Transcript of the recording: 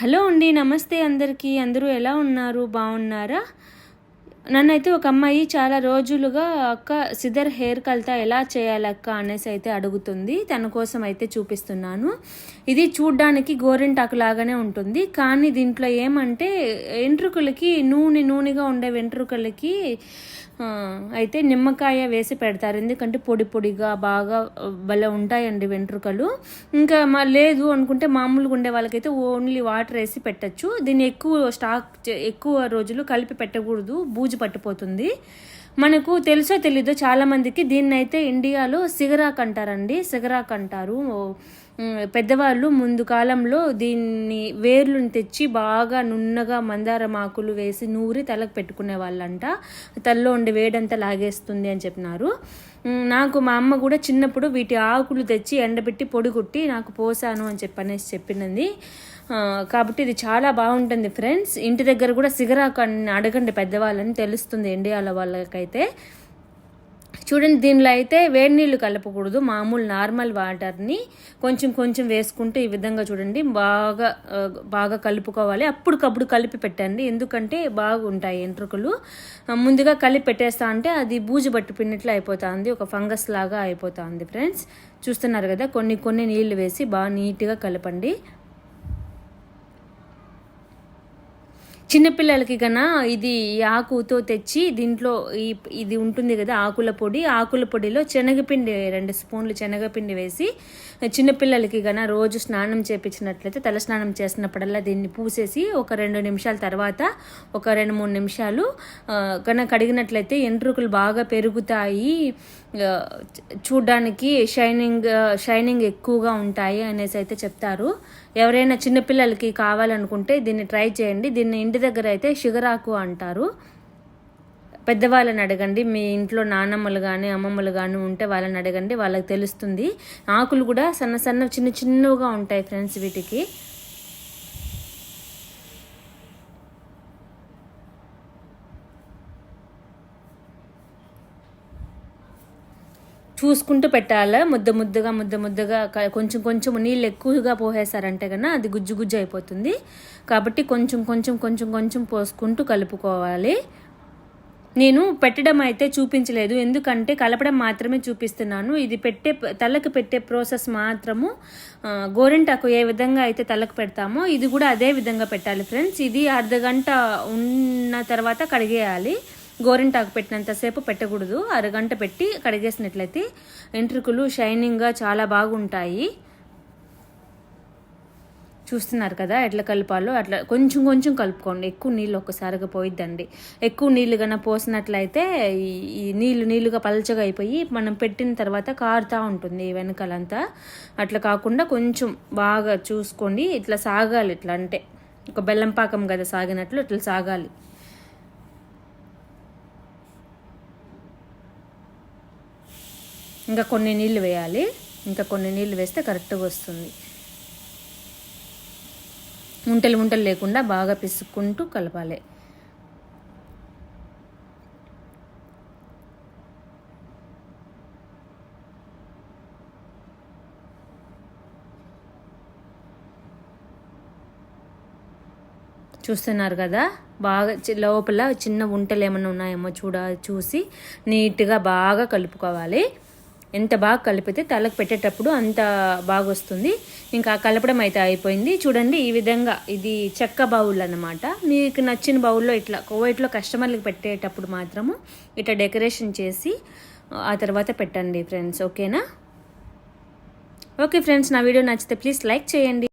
Hello అండి నమస్తే అందరికీ. అందరూ ఎలా ఉన్నారు? బాగున్నారా? నన్నైతే ఒక అమ్మాయి చాలా రోజులుగా అక్క సిదర్ హెయిర్ కల్తా ఎలా చేయాలక్క అనేసి అయితే అడుగుతుంది. తన కోసం అయితే చూపిస్తున్నాను. ఇది చూడ్డానికి గోరింటాకు లాగానే ఉంటుంది. కానీ దీంట్లో ఏమంటే వెంట్రుకలకి నూనె నూనెగా ఉండే వెంట్రుకలకి అయితే నిమ్మకాయ వేసి పెడతారు. ఎందుకంటే పొడి పొడిగా బాగా భలే ఉంటాయండి వెంట్రుకలు. ఇంకా మా లేదు అనుకుంటే మామూలుగా ఉండే వాళ్ళకైతే ఓన్లీ వాటర్ వేసి పెట్టచ్చు. దీన్ని ఎక్కువ స్టాక్ ఎక్కువ రోజులు కలిపి పెట్టకూడదు. బూజు పట్టిపోతుంది. మనకు తెలుసో తెలీదో చాలామందికి దీన్నైతే ఇండియాలో సిగరాక్ అంటారండి. సిగరాక్ అంటారు. పెద్దవాళ్ళు ముందు కాలంలో దీన్ని వేర్లను తెచ్చి బాగా నున్నగా మందారం ఆకులు వేసి నూరి తలకు పెట్టుకునే వాళ్ళంట. తలలో ఉండే వేడంతా లాగేస్తుంది అని చెప్పినారు. నాకు మా అమ్మ కూడా చిన్నప్పుడు వీటి ఆకులు తెచ్చి ఎండబెట్టి పొడిగుట్టి నాకు పోసాను అని చెప్పనేసి చెప్పినది కాబట్టి ఇది చాలా బాగుంటుంది ఫ్రెండ్స్. ఇంటి దగ్గర కూడా సిగరాకు అడగండి పెద్దవాళ్ళని తెలుస్తుంది ఇండియాలో వాళ్ళకైతే. చూడండి దీనిలో అయితే వేడి నీళ్ళు కలపకూడదు మామూలు నార్మల్ వాటర్ని కొంచెం కొంచెం వేసుకుంటూ ఈ విధంగా చూడండి బాగా బాగా కలుపుకోవాలి. అప్పటికప్పుడు కలిపి పెట్టండి ఎందుకంటే బాగుంటాయి ఎంట్రుకలు ముందుగా కలిపి పెట్టేస్తా అంటే అది బూజు పట్టిపోయినట్లు అయిపోతుంది ఒక ఫంగస్ లాగా అయిపోతుంది ఫ్రెండ్స్. చూస్తున్నారు కదా కొన్ని కొన్ని నీళ్ళు వేసి బాగా నీట్గా కలపండి. చిన్నపిల్లలకి కన్నా ఇది ఆకుతో తెచ్చి దీంట్లో ఈ ఇది ఉంటుంది కదా ఆకుల పొడి ఆకుల పొడిలో శనగపిండి రెండు స్పూన్లు శనగపిండి వేసి చిన్నపిల్లలకి కన్నా రోజు స్నానం చేపించినట్లయితే తల స్నానం చేసినప్పుడల్లా దీన్ని పూసేసి ఒక రెండు నిమిషాల తర్వాత ఒక రెండు మూడు నిమిషాలు కన్నా కడిగినట్లయితే ఎంట్రుకలు బాగా పెరుగుతాయి. చూడ్డానికి షైనింగ్ షైనింగ్ ఎక్కువగా ఉంటాయి అనేసి అయితే చెప్తారు. ఎవరైనా చిన్నపిల్లలకి కావాలనుకుంటే దీన్ని ట్రై చేయండి. దీన్ని ఇంటి దగ్గర అయితే షుగరాకు అంటారు. పెద్దవాళ్ళని అడగండి. మీ ఇంట్లో నానమ్మలు కానీ అమ్మమ్మలు కానీ ఉంటే వాళ్ళని అడగండి. వాళ్ళకి తెలుస్తుంది. ఆకులు కూడా సన్న సన్న చిన్న చిన్నగా ఉంటాయి ఫ్రెండ్స్ వీటికి. చూసుకుంటూ పెట్టాలి? ముద్ద ముద్దగా ముద్ద ముద్దగా కొంచెం కొంచెం నీళ్ళు ఎక్కువగా పోసేసారంటే కన్నా అది గుజ్జు గుజ్జు అయిపోతుంది. కాబట్టి కొంచెం కొంచెం కొంచెం కొంచెం పోసుకుంటూ కలుపుకోవాలి. నేను పెట్టడం అయితే చూపించలేదు. ఎందుకంటే కలపడం మాత్రమే చూపిస్తున్నాను. ఇది పెట్టే తలకు పెట్టే ప్రాసెస్ మాత్రము ఆ, గోరింటాకు ఏ విధంగా అయితే తలకు పెడతామో ఇది కూడా అదే విధంగా పెట్టాలి ఫ్రెండ్స్. ఇది అర్ధ గంట ఉన్న తర్వాత కడిగేయాలి. గోరింటాకు పెట్టినంతసేపు పెట్టకూడదు. అరగంట పెట్టి కడిగేసినట్లయితే వెంట్రుకలు షైనింగ్గా చాలా బాగుంటాయి. చూస్తున్నారు కదా ఎట్లా కలపాలో అట్లా కొంచెం కొంచెం కలుపుకోండి. ఎక్కువ నీళ్ళు ఒక్కసారిగా పోయిద్దండి. ఎక్కువ నీళ్ళు కన్నా పోసినట్లయితే ఈ- నీళ్ళు నీళ్ళుగా పలచగా అయిపోయి మనం పెట్టిన తర్వాత కారుతూ ఉంటుంది ఈ వెనకాలంతా. అట్లా కాకుండా కొంచెం బాగా చూసుకోండి. ఇట్లా సాగాలి ఇట్లా అంటే. ఒక బెల్లం పాకం కదా సాగినట్లు ఇట్లా సాగాలి. ఇంకా కొన్ని నీళ్ళు వేయాలి. ఇంకా కొన్ని నీళ్ళు వేస్తే కరెక్ట్గా వస్తుంది. ఉంటలు ఉంటలు లేకుండా బాగా పిసుక్కుంటూ కలపాలి. చూస్తున్నారు కదా? బాగా చి- లోపల చిన్న ఉంటలు ఏమైనా ఉన్నాయేమో చూడ చూసి నీట్గా బాగా కలుపుకోవాలి. ఎంత బాగా కలిపితే తలకు పెట్టేటప్పుడు అంత బాగా వస్తుంది ఇంకా కలపడం అయితే అయిపోయింది. చూడండి ఈ విధంగా ఇది చెక్క బౌల్ అన్నమాట. మీకు నచ్చిన బౌల్లో ఇట్లా కోవైట్లో కస్టమర్లకు పెట్టేటప్పుడు మాత్రము ఇట్లా డెకరేషన్ చేసి ఆ తర్వాత పెట్టండి ఫ్రెండ్స్. ఓకేనా? ఓకే ఫ్రెండ్స్ నా వీడియో నచ్చితే ప్లీజ్ లైక్ చేయండి.